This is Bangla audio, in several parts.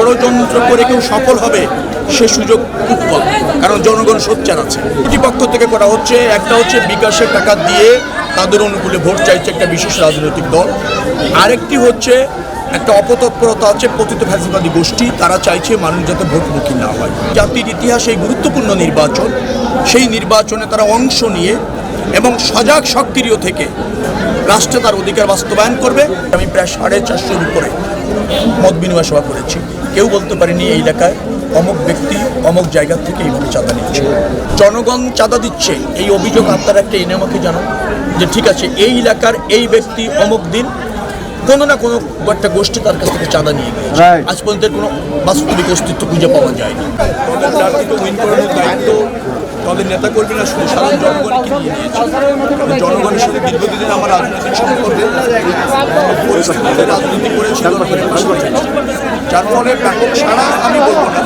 ষড়যন্ত্র করে কেউ সফল হবে, সে সুযোগ খুব কম, কারণ জনগণ সোচ্চার আছে। দুটি পক্ষ থেকে করা হচ্ছে, একটা হচ্ছে বিকাশের টাকা দিয়ে তাদের অনুকূলে ভোট চাইছে একটা বিশেষ রাজনৈতিক দল। আরেকটি হচ্ছে, একটা অপতৎপরতা আছে পতিত ফ্যাসিবাদী গোষ্ঠী, তারা চাইছে মানুষ যাতে ভোটমুখী না হয়। জাতির ইতিহাসে এই গুরুত্বপূর্ণ নির্বাচন। সেই নির্বাচনে তারা অংশ নিয়ে এবং সজাগ সক্রিয় থেকে রাষ্ট্রে তার অধিকার বাস্তবায়ন করবে। আমি প্রায় সাড়ে চারশোর উপরে মত বিনিময় সভা করেছি। কেউ বলতে পারেনি এই এলাকায় অমুক ব্যক্তি অমুক জায়গা থেকে এইভাবে চাঁদা নিচ্ছে। জনগণ চাঁদা দিচ্ছে। এই অভিযোগ আপনারা একটা এনে আমাকে জানান যে ঠিক আছে এই এলাকার এই ব্যক্তি অমুক দিন কোনো না কোনো একটা গোষ্ঠী তার কাছ থেকে চাঁদা নিয়ে গিয়েছে। Right. আজ পর্যন্ত কোনো বাস্তবিক অস্তিত্ব খুঁজে পাওয়া যায়নি। দলের প্রার্থীকে উইন করানোর দায়িত্ব দলের নেতা কর্মীরা শুধু সাধারণ জনগণকে নিয়ে নিয়েছে। জনগণের সাথে দীর্ঘদিনের আমার রাজনৈতিক সম্পর্ক পরিস্থিতিতে রাজনীতি থেকেছি। যার ফলে ব্যাপক সারা আমি বলব না।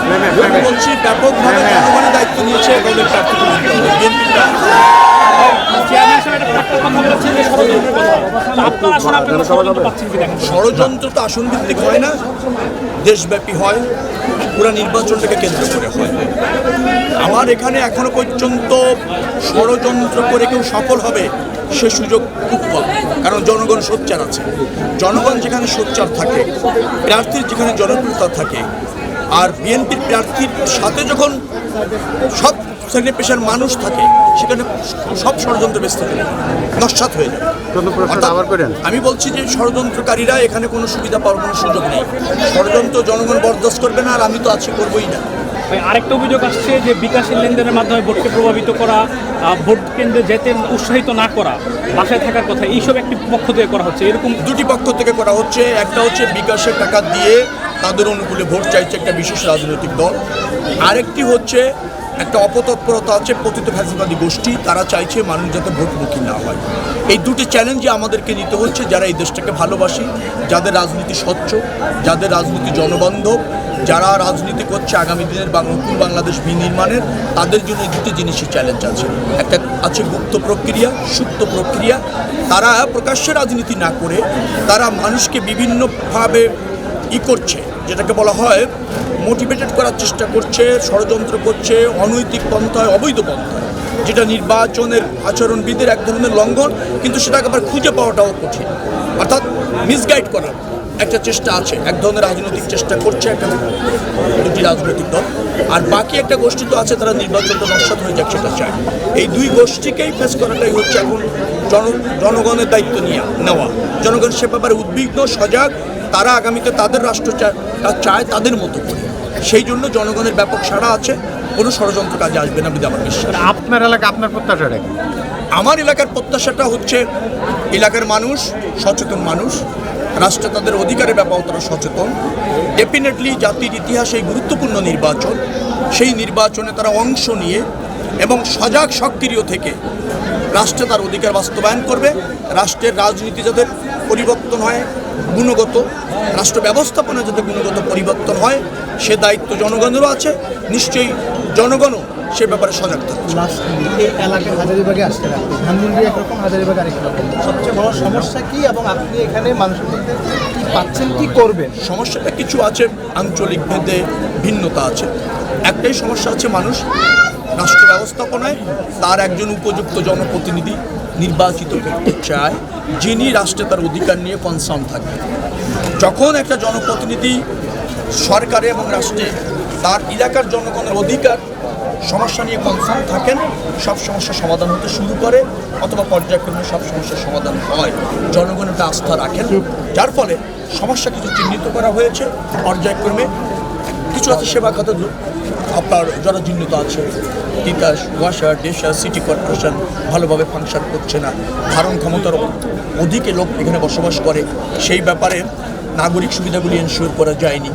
আমি বলছি ব্যাপকভাবে জনগণের দায়িত্ব নিয়েছে দলের প্রার্থীকে দেখেন ষড়যন্ত্র তো আসন ভিত্তিক হয় না। দেশব্যাপী হয়। পুরো নির্বাচনটাকে কেন্দ্র করে হয়। আমার এখানে এখনও পর্যন্ত ষড়যন্ত্র করে কেউ সফল হবে, সে সুযোগ খুব কম। কারণ জনগণ সোচ্চার আছে। জনগণ যেখানে সোচ্চার থাকে, প্রার্থীর যেখানে জনপ্রিয়তা থাকে আর বিএনপির প্রার্থীর সাথে যখন সব শ্রেণি পেশার মানুষ থাকে সেখানে সব ষড়যন্ত্র ব্যস্ত হয়ে যায় নস্বাত হয়ে যায়। আমি বলছি যে ষড়যন্ত্রকারীরা এখানে কোনো সুবিধা পাওয়ার কোনো সুযোগ নেই। ষড়যন্ত্র জনগণ বরদাস্ত করবে না আর আমি তো আছি করবোই না। ভাই, আরেকটা অভিযোগ আসছে যে বিকাশের লেনদেনের মাধ্যমে ভোটকে প্রভাবিত করা ভোট কেন্দ্রে যেতে উৎসাহিত না করা বাসায় থাকার কথা এইসব একটি পক্ষ থেকে করা হচ্ছে এরকম দুটি পক্ষ থেকে করা হচ্ছে। একটা হচ্ছে বিকাশের টাকা দিয়ে তাদের অনুকূলে ভোট চাইছে একটা বিশেষ রাজনৈতিক দল। আরেকটি হচ্ছে একটা অপতৎপরতা আছে পতিত ফ্যাসিবাদী গোষ্ঠী। তারা চাইছে মানুষ যাতে ভোটমুখী না হয়। এই দুটি চ্যালেঞ্জে আমাদেরকে নিতে হচ্ছে, যারা এই দেশটাকে ভালোবাসি, যাদের রাজনীতি স্বচ্ছ, যাদের রাজনীতি জনবান্ধব, যারা রাজনীতি করছে আগামী দিনের নতুন বাংলাদেশ বিনির্মাণের তাদের জন্য দুটি জিনিসই চ্যালেঞ্জ আছে। একটা আছে গুপ্ত প্রক্রিয়া, সুপ্ত প্রক্রিয়া। তারা প্রকাশ্যে রাজনীতি না করে, তারা মানুষকে বিভিন্নভাবে ই করছে, যেটাকে বলা হয় মোটিভেটেড করার চেষ্টা করছে, ষড়যন্ত্র করছে, অনৈতিক পন্থায়, অবৈধ পন্থায়। যেটা নির্বাচনের আচরণবিধির এক ধরনের লঙ্ঘন, কিন্তু সেটাকে আবার খুঁজে পাওয়াটাও কঠিন। অর্থাৎ মিসগাইড করার একটা চেষ্টা আছে, এক ধরনের রাজনৈতিক চেষ্টা করছে একটা দুটি রাজনৈতিক দল। আর বাকি একটা গোষ্ঠী তো আছে, তারা নির্বাচনটা নস্বাত হয়ে যাক, সেটা চায়। এই দুই গোষ্ঠীকেই ফেস করাটাই হচ্ছে এখন জন জনগণের দায়িত্ব নিয়ে নেওয়া। জনগণ সে ব্যাপারে উদ্বিগ্ন, সজাগ তারা আগামীতে তাদের রাষ্ট্র চায় তাদের মতো করে। সেই জন্য জনগণের ব্যাপক সাড়া আছে কোনো ষড়যন্ত্র কাজে আসবে না বলে আমার বিশ্বাস। আপনার এলাকা আপনার প্রত্যাশাটা কি? আমার এলাকার প্রত্যাশাটা হচ্ছে এলাকার মানুষ সচেতন মানুষ রাষ্ট্রে তাদের অধিকারের ব্যাপারে তারা সচেতন। ডেফিনেটলি জাতির ইতিহাসে এই গুরুত্বপূর্ণ নির্বাচন সেই নির্বাচনে তারা অংশ নিয়ে এবং সজাগ সক্রিয় থেকে রাষ্ট্রে তার অধিকার বাস্তবায়ন করবে। রাষ্ট্রের রাজনীতি যাদের পরিবর্তন হয় গুণগত রাষ্ট্র ব্যবস্থাপনা যাতে গুণগত পরিবর্তন হয় সে দায়িত্ব জনগণেরও আছে নিশ্চয়ই জনগণও সে ব্যাপারে সজাগ থাকছে লাস্ট এই এলাকা হাজারিবাগে আসছেন ধানমন্ডি একরকম হাজারিবাগ আরেক রকম সবচেয়ে বড় সমস্যা কি এবং আপনি এখানে মানুষের পাচ্ছেন কি করবেন? সমস্যাটা কিছু আছে আঞ্চলিক ভেদে ভিন্নতা আছে। একটাই সমস্যা আছে মানুষ রাষ্ট্র ব্যবস্থাপনায় তার একজন উপযুক্ত জনপ্রতিনিধি নির্বাচিত করতে চায়, যিনি রাষ্ট্রে তার অধিকার নিয়ে কনসার্ন থাকবে যখন একটা জনপ্রতিনিধি সরকারে এবং রাষ্ট্রে তার এলাকার জনগণের অধিকার সমস্যা নিয়ে কনসার্ন থাকেন, সব সমস্যার সমাধান হতে শুরু করে অথবা পর্যায়ক্রমে সব সমস্যার সমাধান হয়। জনগণের একটা আস্থা রাখেন, যার ফলে সমস্যা কিছু চিহ্নিত করা হয়েছে। পর্যায়ক্রমে কিছু আছে সেবা খাতে আপনার জরাজীর্ণত আছে তিতাস ওয়াসার, দেশার, সিটি কর্পোরেশন ভালোভাবে ফাংশন করছে না। ধারণ ক্ষমতার অধিকে লোক এখানে বসবাস করে। সেই ব্যাপারে নাগরিক সুবিধাগুলি এনশিওর করা যায়নি।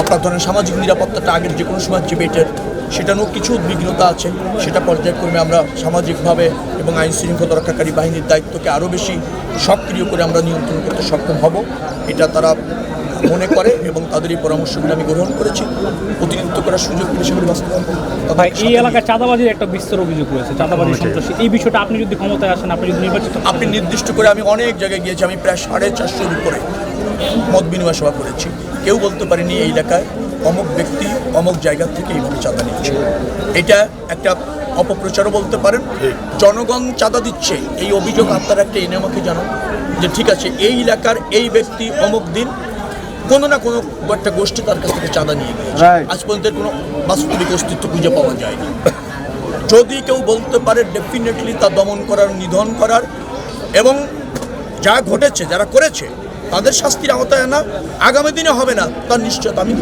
আপনার ধরেন সামাজিক নিরাপত্তাটা আগের যে কোনো সময় যে বেটার সেটা নিয়েও কিছু উদ্বিগ্নতা আছে। সেটা পর্যায়ক্রমে আমরা সামাজিকভাবে এবং আইন শৃঙ্খলা রক্ষাকারী বাহিনীর দায়িত্বকে আরও বেশি সক্রিয় করে আমরা নিয়ন্ত্রণ করতে সক্ষম হব। এটা তারা মনে করে এবং তাদের এই পরামর্শগুলো আমি গ্রহণ করেছি। অতিরিক্ত করার সুযোগ পেলে সেগুলি বাস্তবায়ন ভাই এই এলাকায় চাঁদাবাজির একটা বিস্তর অভিযোগ রয়েছে চাঁদাবাজি সন্ত্রাসী। এই বিষয়টা আপনি যদি ক্ষমতায় আসেন আপনি যদি নির্বাচিত আপনি নির্দিষ্ট করে আমি অনেক জায়গায় গিয়েছি আমি প্রায় সাড়ে চারশোর উপরে মত বিনিময় সভা করেছি। কেউ বলতে পারেনি এই এলাকায় অমুক ব্যক্তি অমুক জায়গা থেকে এইভাবে চাঁদা নিচ্ছে। এটা একটা অপপ্রচারও বলতে পারেন। জনগণ চাঁদা দিচ্ছে। এই অভিযোগ আপনারা একটা এনে আমাকে জানান যে ঠিক আছে এই এলাকার এই ব্যক্তি অমুক দিন কোনো না কোনো একটা গোষ্ঠী তার কাছ থেকে চাঁদা নিয়ে গিয়েছে আজ পর্যন্ত কোনো বাস্তবিক অস্তিত্ব খুঁজে পাওয়া যায়নি। যদি কেউ বলতে পারে ডেফিনেটলি তা দমন করার নিধন করার এবং যা ঘটেছে যারা করেছে তাদের শাস্তির আওতায় না আগামী দিনে হবে না তার নিশ্চয়তা আমি।